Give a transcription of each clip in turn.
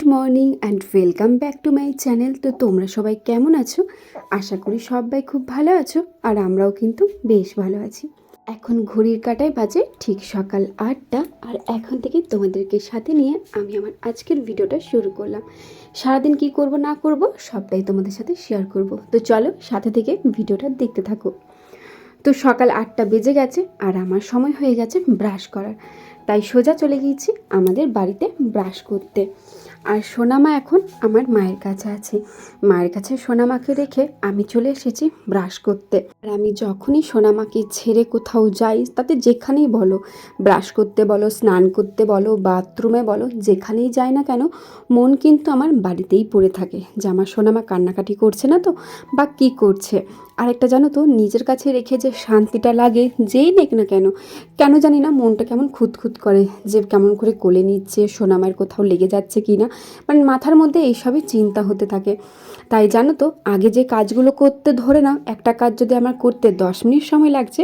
Good morning and welcome back to my channel. তো তোমরা সবাই কেমন আছো? আশা করি সবাই খুব ভালো আছো আর আমরাও কিন্তু বেশ ভালো আছি। এখন ঘড়ির কাটায় বাজে ঠিক সকাল আটটা আর এখন থেকে তোমাদেরকে সাথে নিয়ে আমি আমার আজকের ভিডিওটা শুরু করলাম। সারাদিন কি করব না করব সবটাই তোমাদের সাথে শেয়ার করব। তো চলো সাথে থেকে ভিডিওটা দেখতে থাকো। তো সকাল আটটা বেজে গেছে আর আমার সময় হয়ে গেছে ব্রাশ করার। তাই সোজা চলে গিয়েছি আমাদের বাড়িতে ব্রাশ করতে। আর সোনামা এখন আমার মায়ের কাছে আছে। মায়ের কাছে সোনামাকে রেখে আমি চলে এসেছি ব্রাশ করতে। আর আমি যখনই সোনামাকে ছেড়ে কোথাও যাই, তাতে যেখানেই বলো, ব্রাশ করতে বলো, স্নান করতে বলো, বাথরুমে বলো, যেখানেই যাই না কেন, মন কিন্তু আমার বাড়িতেই পড়ে থাকে। যে আমার সোনামা কান্নাকাটি করছে না তো? বা কী করছে? আরেকটা জানো তো, নিজের কাছে রেখে যে শান্তিটা লাগে, যেই নেক না কেন কেন জানি না মনটা কেমন খুঁতখুত করে, যে কেমন করে কোলে নিচ্ছে, সোনামায়ের কোথাও লেগে যাচ্ছে কি না মানে মাথার মধ্যে এইসবই চিন্তা হতে থাকে। তাই জানো তো, আগে যে কাজগুলো করতে ধরে নাও, একটা কাজ যদি আমার করতে দশ মিনিট সময় লাগছে,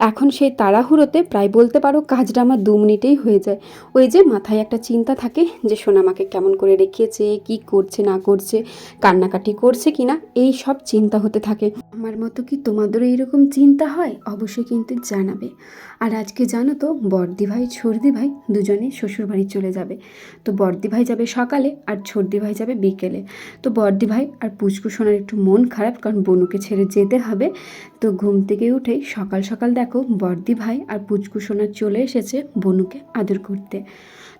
এখন সেই তাড়াহুড়োতে প্রায় বলতে পারো কাজটা আমার দু মিনিটেই হয়ে যায়। ওই যে মাথায় একটা চিন্তা থাকে যে সোনামাকে কেমন করে রেখেছে, কি করছে, না করছে, কান্নাকাটি করছে কি না এই সব চিন্তা হতে থাকে। আমার মতো কি তোমাদেরও এইরকম চিন্তা হয়? অবশ্যই কিন্তু জানাবে। আর আজকে জানো তো বর্দি ভাই ছর্দি ভাই দুজনে শ্বশুরবাড়ি চলে যাবে। তো বর্দি ভাই যাবে সকালে আর ছর্দি ভাই যাবে বিকেলে। তো বর্দি ভাই আর পুচকু সোনার একটু মন খারাপ কারণ বনুকে ছেড়ে যেতে হবে। তো ঘুম থেকে উঠেই সকাল সকাল দেখো বর্দি ভাই আর পুচকু সোনা চলে এসেছে বনুকে আদর করতে।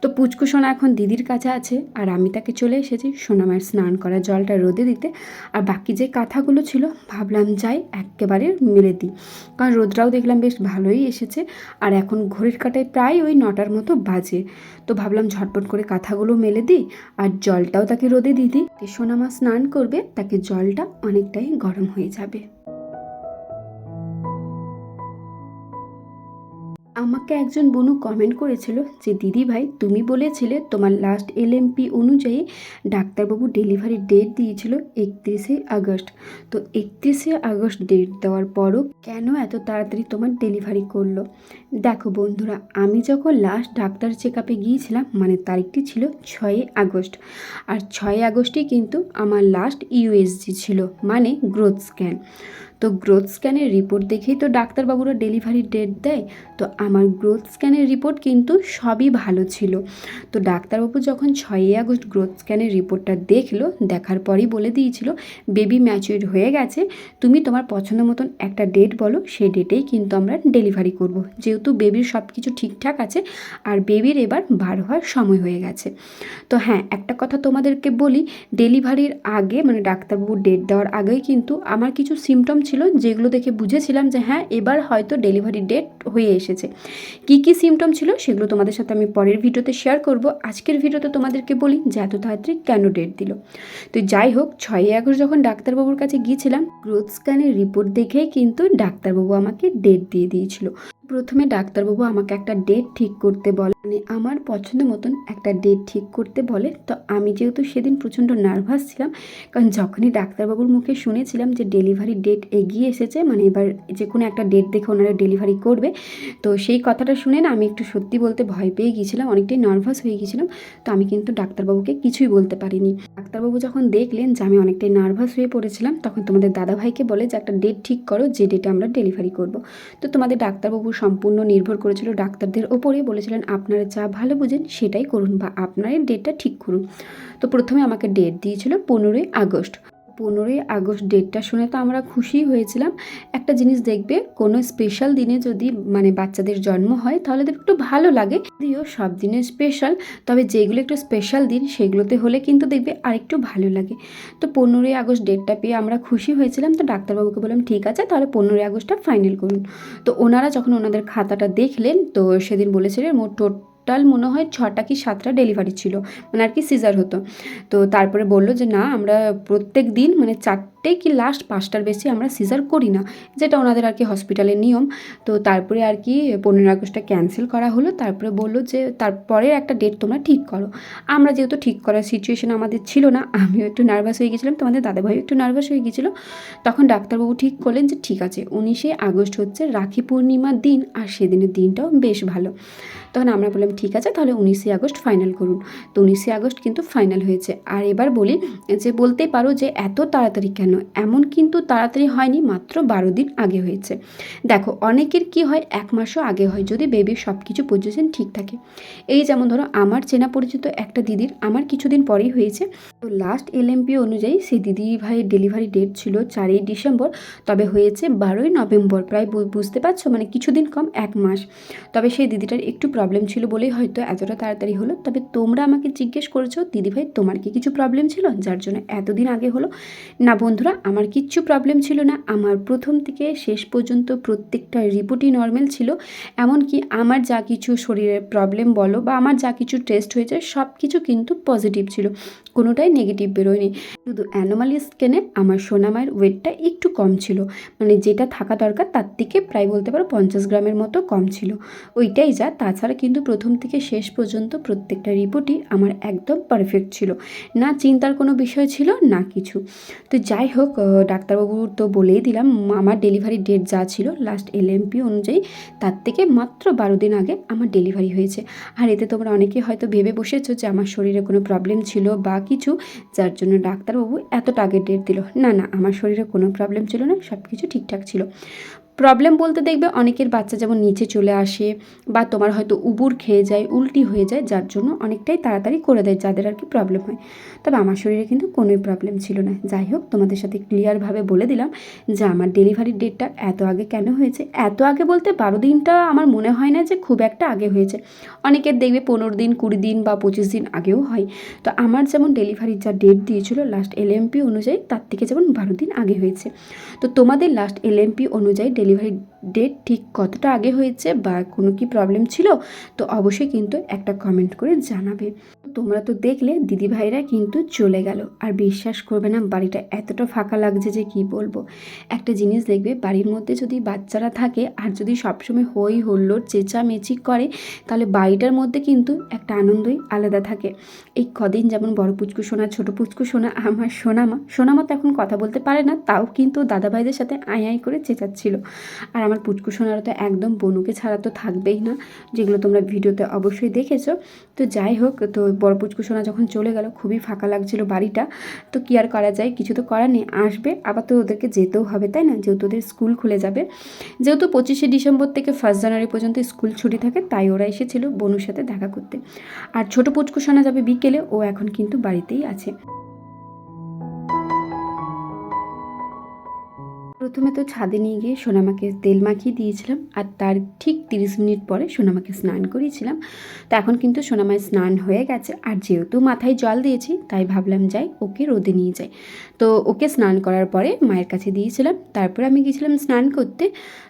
তো পুচকু সোনা এখন দিদির কাছে আছে, আর আমি তাকে চলে এসেছি সোনামায়ের স্নান করা জলটা রোদে দিতে। আর বাকি যে কাঁথাগুলো ছিল, ভাবলাম যাই একেবারে মেলে দিই। কারণ রোদটাও দেখলাম বেশ ভালোই এসেছে, আর এখন ঘড়ির কাটায় প্রায় ওই নটার মতো বাজে। তো ভাবলাম ঝটপট করে কাঁথাগুলো মেলে দিই, আর জলটাও তাকে রোদে দিয়ে দিই। সোনামা স্নান করবে, তাকে জলটা অনেকটাই গরম হয়ে যাবে। আমাকে একজন বনু কমেন্ট করেছিল যে, দিদি ভাই, তুমি বলেছিলে তোমার লাস্ট এলএমপি অনুযায়ী ডাক্তারবাবু ডেলিভারি ডেট দিয়েছিল একত্রিশে আগস্ট। তো একত্রিশে আগস্ট ডেট দেওয়ার পরও কেন এত তাড়াতাড়ি তোমার ডেলিভারি করল? দেখো বন্ধুরা, আমি যখন লাস্ট ডাক্তার চেক আপে গিয়েছিলাম মানে তারিখটি ছিল ছয়ই আগস্ট। আর ছয়ই আগস্টই কিন্তু আমার লাস্ট ইউএসজি ছিল মানে গ্রোথ স্ক্যান তো গ্রোথ স্ক্যানের রিপোর্ট দেখেই তো ডাক্তারবাবুরা ডেলিভারি ডেট দেয়। তো আমার গ্রোথ স্ক্যানের রিপোর্ট কিন্তু সবই ভালো ছিল। তো ডাক্তারবাবু যখন ছয়ই আগস্ট গ্রোথ স্ক্যানের রিপোর্টটা দেখল, দেখার পরই বলে দিয়েছিল বেবি ম্যাচিউর হয়ে গেছে, তুমি তোমার পছন্দ মতন একটা ডেট বলো, সেই ডেটেই কিন্তু আমরা ডেলিভারি করব। যেহেতু বেবির সব কিছু ঠিকঠাক আছে, আর বেবির এবার বার হওয়ার সময় হয়ে গেছে। তো হ্যাঁ একটা কথা তোমাদেরকে বলি ডেলিভারির আগে মানে ডাক্তারবাবুর ডেট দেওয়ার আগেই কিন্তু আমার কিছু সিমটম ছিল, যেগুলো দেখে বুঝেছিলাম যে হ্যাঁ এবার হয়তো ডেলিভারি ডেট হয়ে এসেছে। কি কি সিমটম ছিল সেগুলো তোমাদের সাথে আমি পরের ভিডিওতে শেয়ার করব। আজকের ভিডিওতে তোমাদেরকে বলি যে এত তাড়াতাড়ি কেন ডেট দিল? তো যাই হোক, ছয়ই আগস্ট যখন ডাক্তারবাবুর কাছে গিয়েছিলাম, গ্রোথ স্ক্যানের রিপোর্ট দেখেই কিন্তু ডাক্তারবাবু আমাকে ডেট দিয়ে দিয়েছিল। প্রথমে ডাক্তারবাবু আমাকে একটা ডেট ঠিক করতে বলে মানে আমার পছন্দ মতন একটা ডেট ঠিক করতে বলে। তো আমি যেহেতু সেদিন প্রচণ্ড নার্ভাস ছিলাম, কারণ যখনই ডাক্তারবাবুর মুখে শুনেছিলাম যে ডেলিভারি ডেট এগিয়ে এসেছে মানে এবার যে কোনো একটা ডেট দেখে ওনারা ডেলিভারি করবে, তো সেই কথাটা শুনে না আমি একটু সত্যি বলতে ভয় পেয়ে গিয়েছিলাম, অনেকটাই নার্ভাস হয়ে গিয়েছিলাম। তো আমি কিন্তু ডাক্তারবাবুকে কিছুই বলতে পারিনি। ডাক্তারবাবু যখন দেখলেন যে আমি অনেকটাই নার্ভাস হয়ে পড়েছিলাম, তখন তোমাদের দাদাভাইকে বলে যে একটা ডেট ঠিক করো, যে ডেটে আমরা ডেলিভারি করব। তো তোমাদের ডাক্তারবাবু সম্পূর্ণ নির্ভর করেছিল ডাক্তারদের ওপরে বলেছিলেন, আপনারা যা ভালো বুঝেন সেটাই করুন বা আপনার ডেটটা ঠিক করুন। তো প্রথমে আমাকে ডেট দিয়েছিল পনেরোই আগস্ট। পনেরোই আগস্ট ডেটটা শুনে তো আমরা খুশি হয়েছিলাম। একটা জিনিস দেখবে, কোনো স্পেশাল দিনে যদি মানে বাচ্চাদের জন্ম হয়, তাহলে একটু ভালো লাগে। যদিও সব দিনে স্পেশাল তবে যেগুলো একটু স্পেশাল দিন, সেগুলোতে হলে কিন্তু দেখবে আরেকটু ভালো লাগে। তো পনেরোই আগস্ট ডেটটা পেয়ে আমরা খুশি হয়েছিলাম। তো ডাক্তারবাবুকে বললাম, ঠিক আছে, তাহলে পনেরোই আগস্টটা ফাইনাল করুন। তো ওনারা যখন ওনাদের খাতাটা দেখলেন, তো সেদিন বলেছিলেন, মোট টোটাল মনে হয় ছটা কি সাতটা ডেলিভারি ছিল মানে আর কি সিজার হতো। তো তারপরে বলল যে, না, আমরা প্রত্যেক দিন মানে চারটে কি লাস্ট পাঁচটার বেশি আমরা সিজার করি না। যেটা ওনাদের আর কি হসপিটালের নিয়ম। তো তারপরে আর কি পনেরো আগস্টটা ক্যান্সেল করা হলো। তারপরে বলল যে তারপরে একটা ডেট তোমরা ঠিক করো। আমরা যেহেতু ঠিক করার সিচুয়েশন আমাদের ছিল না, আমিও একটু নার্ভাস হয়ে গেছিলাম, তোমাদের দাদাভাইও একটু নার্ভাস হয়ে গেছিল। তখন ডাক্তারবাবু ঠিক করলেন যে, ঠিক আছে, উনিশে আগস্ট হচ্ছে রাখি পূর্ণিমার দিন, আর সেদিনের দিনটাও বেশ ভালো। তখন আমরা বললাম ঠিক আছে, তাহলে উনিশে আগস্ট ফাইনাল করুন। তো উনিশে আগস্ট কিন্তু ফাইনাল হয়েছে। আর এবার বলি যে বলতেই পারো যে, এত তাড়াতাড়ি কেন? এমন কিন্তু তাড়াতাড়ি হয়নি, মাত্র বারো দিন আগে হয়েছে। দেখো, অনেকের কি হয়, এক মাসও আগে হয়, যদি বেবির সব কিছু পজিশন ঠিক থাকে। এই যেমন ধরো, আমার চেনা পরিচিত একটা দিদির, আমার কিছুদিন পরেই হয়েছে। তো লাস্ট এলএমপি অনুযায়ী সেই দিদি ভাইয়ের ডেলিভারি ডেট ছিল চারই ডিসেম্বর, তবে হয়েছে বারোই নভেম্বর। প্রায় বুঝতে পারছ? মানে কিছুদিন কম, এক মাস। তবে সেই দিদিটার একটু প্রবলেম ছিল বলেই হয়তো এতটা তাড়াতাড়ি হলো। তবে তোমরা আমাকে জিজ্ঞেস করেছ, দিদিভাই, তোমার কি কিছু প্রবলেম ছিল? যার জন্য এতদিন আগে হলো। না বন্ধুরা, আমার কিচ্ছু প্রবলেম ছিল না। আমার প্রথম থেকে শেষ পর্যন্ত প্রত্যেকটা রিপোর্টই নর্মাল ছিল। এমনকি আমার যা কিছু শরীরের প্রবলেম বলো বা আমার যা কিছু টেস্ট হয়েছে সব কিছু কিন্তু পজিটিভ ছিল। কোনোটাই নেগেটিভ বেরোয়নি। শুধু অ্যানোমালি স্কেনে আমার সোনামায়ের ওয়েটটা একটু কম ছিল। মানে যেটা থাকা দরকার, তার থেকে প্রায় বলতে পারো পঞ্চাশ গ্রামের মতো কম ছিল। ওইটাই যা। তাছাড়া কিন্তু প্রথম থেকে শেষ পর্যন্ত প্রত্যেকটা রিপোর্টই আমার একদম পারফেক্ট ছিল। না চিন্তার কোনো বিষয় ছিল, না কিছু। তো যাই হোক ডাক্তারবাবু তো বলেই দিলাম, আমার ডেলিভারি ডেট যা ছিল লাস্ট এলএমপি অনুযায়ী তার থেকে মাত্র বারো দিন আগে আমার ডেলিভারি হয়েছে। আর এতে তোমরা অনেকে হয়তো ভেবে বসেছো যে আমার শরীরে কোনো প্রবলেম ছিল বা কিছু, যার জন্য ডাক্তারবাবু এত আগে ডেট দিল। না না, আমার শরীরে কোনো প্রবলেম ছিল না সব কিছু ঠিকঠাক ছিল। প্রবলেম বলতে দেখবে অনেকের বাচ্চা যেমন নিচে চলে আসে বা তোমার হয়তো উবুর খেয়ে যায়, উল্টি হয়ে যায়, যার জন্য অনেকটাই তাড়াতাড়ি করে দেয়, যাদের আর কি প্রবলেম হয়। তবে আমার শরীরে কিন্তু কোনোই প্রবলেম ছিল না। যাই হোক, তোমাদের সাথে ক্লিয়ারভাবে বলে দিলাম যে আমার ডেলিভারির ডেটটা এত আগে কেন হয়েছে। এত আগে বলতে বারো দিনটা আমার মনে হয় না যে খুব একটা আগে হয়েছে। অনেকের দেখবে পনেরো দিন, কুড়ি দিন বা পঁচিশ দিন আগেও হয়। তো আমার যেমন ডেলিভারির যা ডেট দিয়েছিল লাস্ট এলএমপি অনুযায়ী, তার থেকে যেমন বারো দিন আগে হয়েছে। তো তোমাদের লাস্ট এলএমপি অনুযায়ী ডেলিভারি ডেট ঠিক কতটা আগে হয়েছে বা কোনো কি প্রবলেম ছিল, তো অবশ্যই কিন্তু একটা কমেন্ট করে জানাবে। তোমরা তো দেখলে দিদিভাইরা কিন্তু চলে গেল। আর বিশ্বাস করবে না, বাড়িটা এতটা ফাঁকা লাগছে যে কি বলব? একটা জিনিস দেখবে, বাড়ির মধ্যে যদি বাচ্চারা থাকে আর যদি সবসময় হই হল্লোড় চেঁচামেচি করে, তাহলে বাড়িটার মধ্যে কিন্তু একটা আনন্দই আলাদা থাকে। এই কদিন যেমন বড় পুচকু সোনা, ছোটো পুচকু সোনা, আমার সোনামা সোনামা তো এখন কথা বলতে পারে না, তাও কিন্তু দাদাভাইদের সাথে আই আই করে চেঁচাচ্ছিল। আর আমার পুচকু সোনারা তো একদম বনুকে ছাড়া তো থাকবেই না, যেগুলো তোমরা ভিডিওতে অবশ্যই দেখেছ। তো যাই হোক, তো বড় পুচকু সোনা যখন চলে গেল, খুবই ফাঁকা লাগছিল বাড়িটা। তো কি আর করা যায়, কিছু তো করার নেই, আসবে। আবার তো ওদেরকে যেতেও হবে, তাই না? যেহেতু ওদের স্কুল খুলে যাবে। যেহেতু পঁচিশে ডিসেম্বর থেকে ফার্স্ট জানুয়ারি পর্যন্ত স্কুল ছুটি থাকে, তাই ওরা এসেছিল বনুর সাথে দেখা করতে। আর ছোট পুচকু সোনা যাবে বিকেলে, ও এখন কিন্তু বাড়িতেই আছে। প্রথমে তো ছাদে নিয়ে গিয়ে সোনামাকে তেল মাখিয়ে দিয়েছিলাম আর তার ঠিক তিরিশ মিনিট পরে সোনামাকে স্নান করিয়েছিলাম। তো এখন কিন্তু সোনামায় স্নান হয়ে গেছে আর যেহেতু মাথায় জল দিয়েছি, তাই ভাবলাম যাই ওকে রোদে নিয়ে যাই। তো ওকে স্নান করার পরে মায়ের কাছে দিয়েছিলাম, তারপরে আমি গেছিলাম স্নান করতে।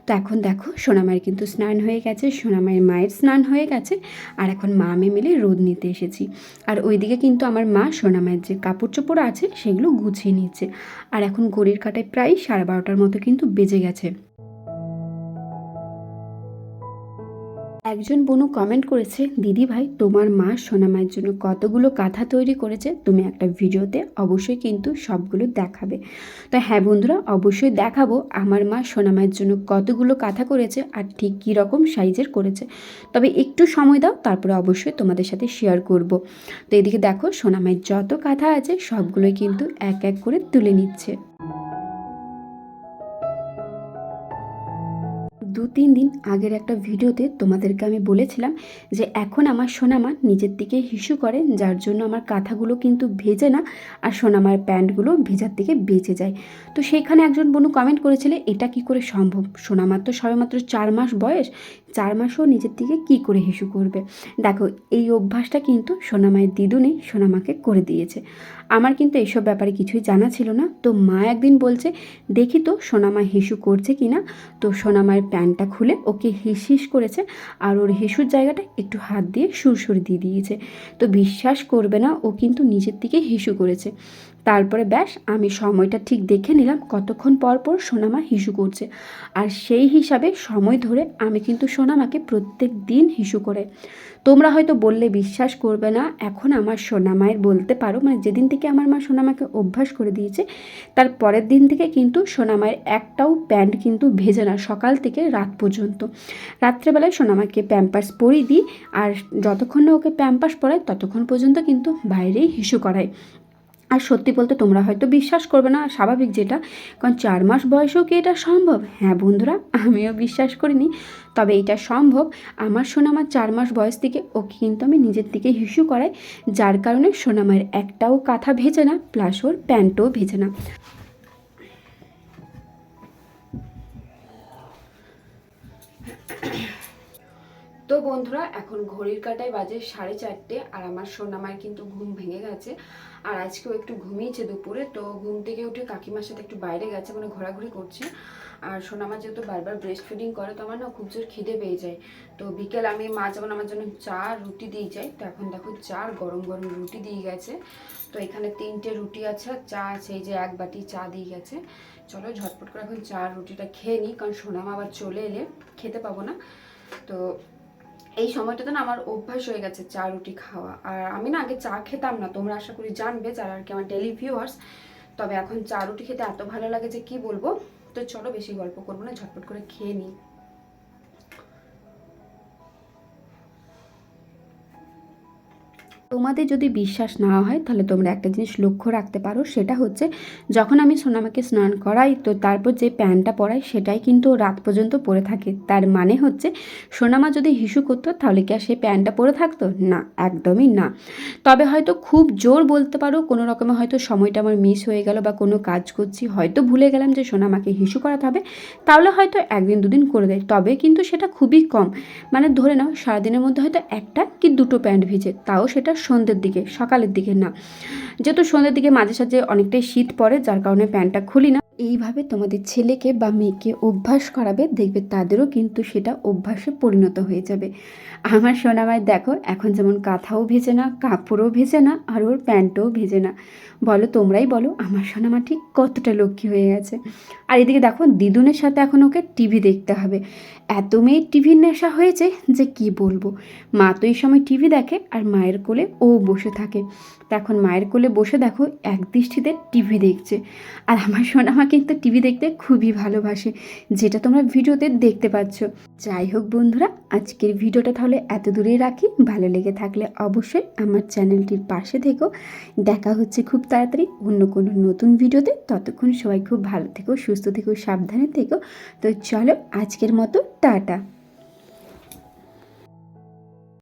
তো এখন দেখো সোনামায়ের কিন্তু স্নান হয়ে গেছে, সোনামায়ের মায়ের স্নান হয়ে গেছে আর এখন মা আমি মিলে রোদ নিতে এসেছি। আর ওইদিকে কিন্তু আমার মা সোনামায়ের যে কাপড় চোপড় আছে সেগুলো গুছিয়ে নিচ্ছে। আর এখন ঘড়ির কাটায় প্রায় সাড়ে বারোটার কিন্তু বেজে গেছে। একজন বোনু কমেন্ট করেছে, দিদি ভাই, তোমার মা সোনামায়ের জন্য কতগুলো কাঁথা তৈরি করেছে? তুমি একটা ভিডিওতে অবশ্যই কিন্তু সবগুলো দেখাবে। তা হ্যাঁ বন্ধুরা, অবশ্যই দেখাবো আমার মা সোনামায়ের জন্য কতগুলো কাঁথা করেছে আর ঠিক কী রকম সাইজের করেছে। তবে একটু সময় দাও, তারপরে অবশ্যই তোমাদের সাথে শেয়ার করব। তো এদিকে দেখো সোনামায়ের যত কাঁথা আছে সবগুলোই কিন্তু এক এক করে তুলে নিচ্ছে। তিন দিন আগের একটা ভিডিওতে তোমাদেরকে আমি বলেছিলাম যে এখন আমার সোনামা নিজের দিকে হিসু করে, যার জন্য আমার কাঁথাগুলো কিন্তু ভেজে না আর সোনামার প্যান্টগুলো ভেজার থেকে বেঁচে যায়। তো সেইখানে একজন বনু কমেন্ট করেছিলে, এটা কি করে সম্ভব? সোনামার তো সবেমাত্র চার মাস বয়স, চার মাসও নিজের দিকে কি করে হিসু করবে? দেখো, এই অভ্যাসটা কিন্তু সোনামায়ের দিদুনি সোনামাকে করে দিয়েছে। আমার কিন্তু এইসব ব্যাপারে কিছুই জানা ছিল না। তো মা একদিন বলছে, দেখি তো সোনামা হিসু করছে কি না তো সোনামায়ের প্যান্টটা খুলে ওকে হিস হিস করেছে আর ওর হিসুর জায়গাটা একটু হাত দিয়ে সুরসুর দিয়ে দিয়েছে। তো বিশ্বাস করবে না, ও কিন্তু নিজের দিকে হিসু করেছে। তারপরে ব্যাস, আমি সময়টা ঠিক দেখে নিলাম, কতক্ষণ পর পর সোনামা হিসু করছে। আর সেই হিসাবে সময় ধরে আমি কিন্তু সোনামাকে প্রত্যেক দিন হিসু করে। তোমরা হয়তো বললে, বিশ্বাস করবে না, এখন আমার সোনামায়ের বলতে পারো। মানে যেদিন থেকে আমার মা সোনামাকে অভ্যাস করে দিয়েছে, তার পরের দিন থেকে কিন্তু সোনামায়ের একটাও প্যান্ট কিন্তু ভেজে না, সকাল থেকে রাত পর্যন্ত। রাত্রেবেলায় সোনামাকে প্যাম্পার্স পরিয়ে দিই, আর যতক্ষণ না ওকে প্যাম্পার্স পরায়, ততক্ষণ পর্যন্ত কিন্তু বাইরেই হিসু করায়। আর সত্যি বলতে তোমরা হয়তো বিশ্বাস করবে না, স্বাভাবিক যেটা, কারণ চার মাস বয়সেও কি এটা সম্ভব? হ্যাঁ বন্ধুরা, আমিও বিশ্বাস করিনি, তবে এটা সম্ভব। আমার সোনামার চার মাস বয়স থেকে ওকে কিন্তু আমি নিজের দিকে হিসু করাই, যার কারণে সোনামায়ের একটাও কাঁথা ভেজে না প্লাস ওর প্যান্টও ভেজে না। তো বন্ধুরা, এখন ঘড়ির কাটায় বাজে সাড়ে চারটে, আর আমার সোনামায়ের কিন্তু ঘুম ভেঙে গেছে। আর আজকেও একটু ঘুমিয়েছে দুপুরে, তো ঘুম থেকে উঠে কাকিমার সাথে একটু বাইরে গেছে মানে ঘোরাঘুরি করছে। আর সোনামা যেহেতু বারবার ব্রেস্ট ফিডিং করে, তো আমার না খুব জোর খিদে পেয়ে যায়। তো বিকেল আমি মা যেমন আমার জন্য চা, রুটি দিয়ে যাই তো এখন দেখো চার গরম গরম রুটি দিয়ে গেছে। তো এখানে তিনটে রুটি আছে, আর চা আছে, এই যে এক বাটি চা দিয়ে গেছে। চলো ঝটপট করে এখন চা রুটিটা খেয়ে নিই, কারণ সোনামা আবার চলে এলে খেতে পাবো না। তো এই সময়টাতে না আমার অভ্যাস হয়ে গেছে চা, রুটি খাওয়া। আর আমি না আগে চা খেতাম না। তোমরা আশা করি জানবে যারা আর কি আমার ডেলি ভিউয়ার্স তবে এখন চা, রুটি খেতে এত ভালো লাগে যে কি বলব? তো চলো বেশি গল্প করব না, ঝটপট করে খেয়ে নিই। তোমাদের যদি বিশ্বাস না হয়, তাহলে তোমরা একটা জিনিস লক্ষ্য রাখতে পারো, সেটা হচ্ছে যখন আমি সোনামাকে স্নান করাই, তো তারপর যে প্যান্টটা পরাই, সেটাই কিন্তু রাত পর্যন্ত পরে থাকে। তার মানে হচ্ছে সোনামা যদি হিসু করতো, তাহলে কি আর সেই প্যান্টটা পরে থাকতো? না, একদমই না। তবে হয়তো খুব জোর বলতে পারো, কোনো রকমে হয়তো সময়টা আমার মিস হয়ে গেল বা কোনো কাজ করছি, হয়তো ভুলে গেলাম যে সোনামাকে হিসু করাতে হবে, তাহলে হয়তো একদিন দুদিন করে দেয়। তবে কিন্তু সেটা খুবই কম। মানে ধরে নাও, সারাদিনের মধ্যে হয়তো একটা কি দুটো প্যান্ট ভিজে, তাও সেটা সন্ধ্যের দিকে, সকালের দিকে না। যেহেতু সন্ধ্যের দিকে মাঝে সাঝে অনেকটাই শীত পড়ে, যার কারণে প্যান্টটা খুলি না। এইভাবে তোমাদের ছেলেকে বা মেয়েকে অভ্যাস করাবে, দেখবে তাদেরও কিন্তু সেটা অভ্যাসে পরিণত হয়ে যাবে। আমার সোনামায় দেখো, এখন যেমন কাঁথাও ভেজে না, কাপড়ও ভেজে না, আর ওর প্যান্টও ভেজে না। বলো, তোমরাই বলো, আমার সোনামা ঠিক কতটা লক্ষ্মী হয়ে গেছে। আর এদিকে দেখো, দিদুনের সাথে এখন ওকে টিভি দেখতে হবে। এত মেয়ের টিভির নেশা হয়েছে যে কি বলব? মা তো এই সময় টিভি দেখে, আর মায়ের কোলে ও বসে থাকে। তা এখন মায়ের কোলে বসে দেখো, এক দৃষ্টিতে টিভি দেখছে। আর আমার সোনামা কিন্তু টিভি দেখতে খুবই ভালোবাসে, যেটা তোমরা ভিডিওতে দেখতে পাচ্ছ। যাই হোক বন্ধুরা, আজকের ভিডিওটা তাহলে এত দূরেই রাখি। ভালো লেগে থাকলে অবশ্যই আমার চ্যানেলটির পাশে থেকো। দেখা হচ্ছে খুব তাড়াতাড়ি অন্য কোনো নতুন ভিডিওতে। ততক্ষণ সবাই খুব ভালো থেকো, সুস্থ থেকো, সাবধানে থেকো। তো চলো আজকের মতো, টাটা।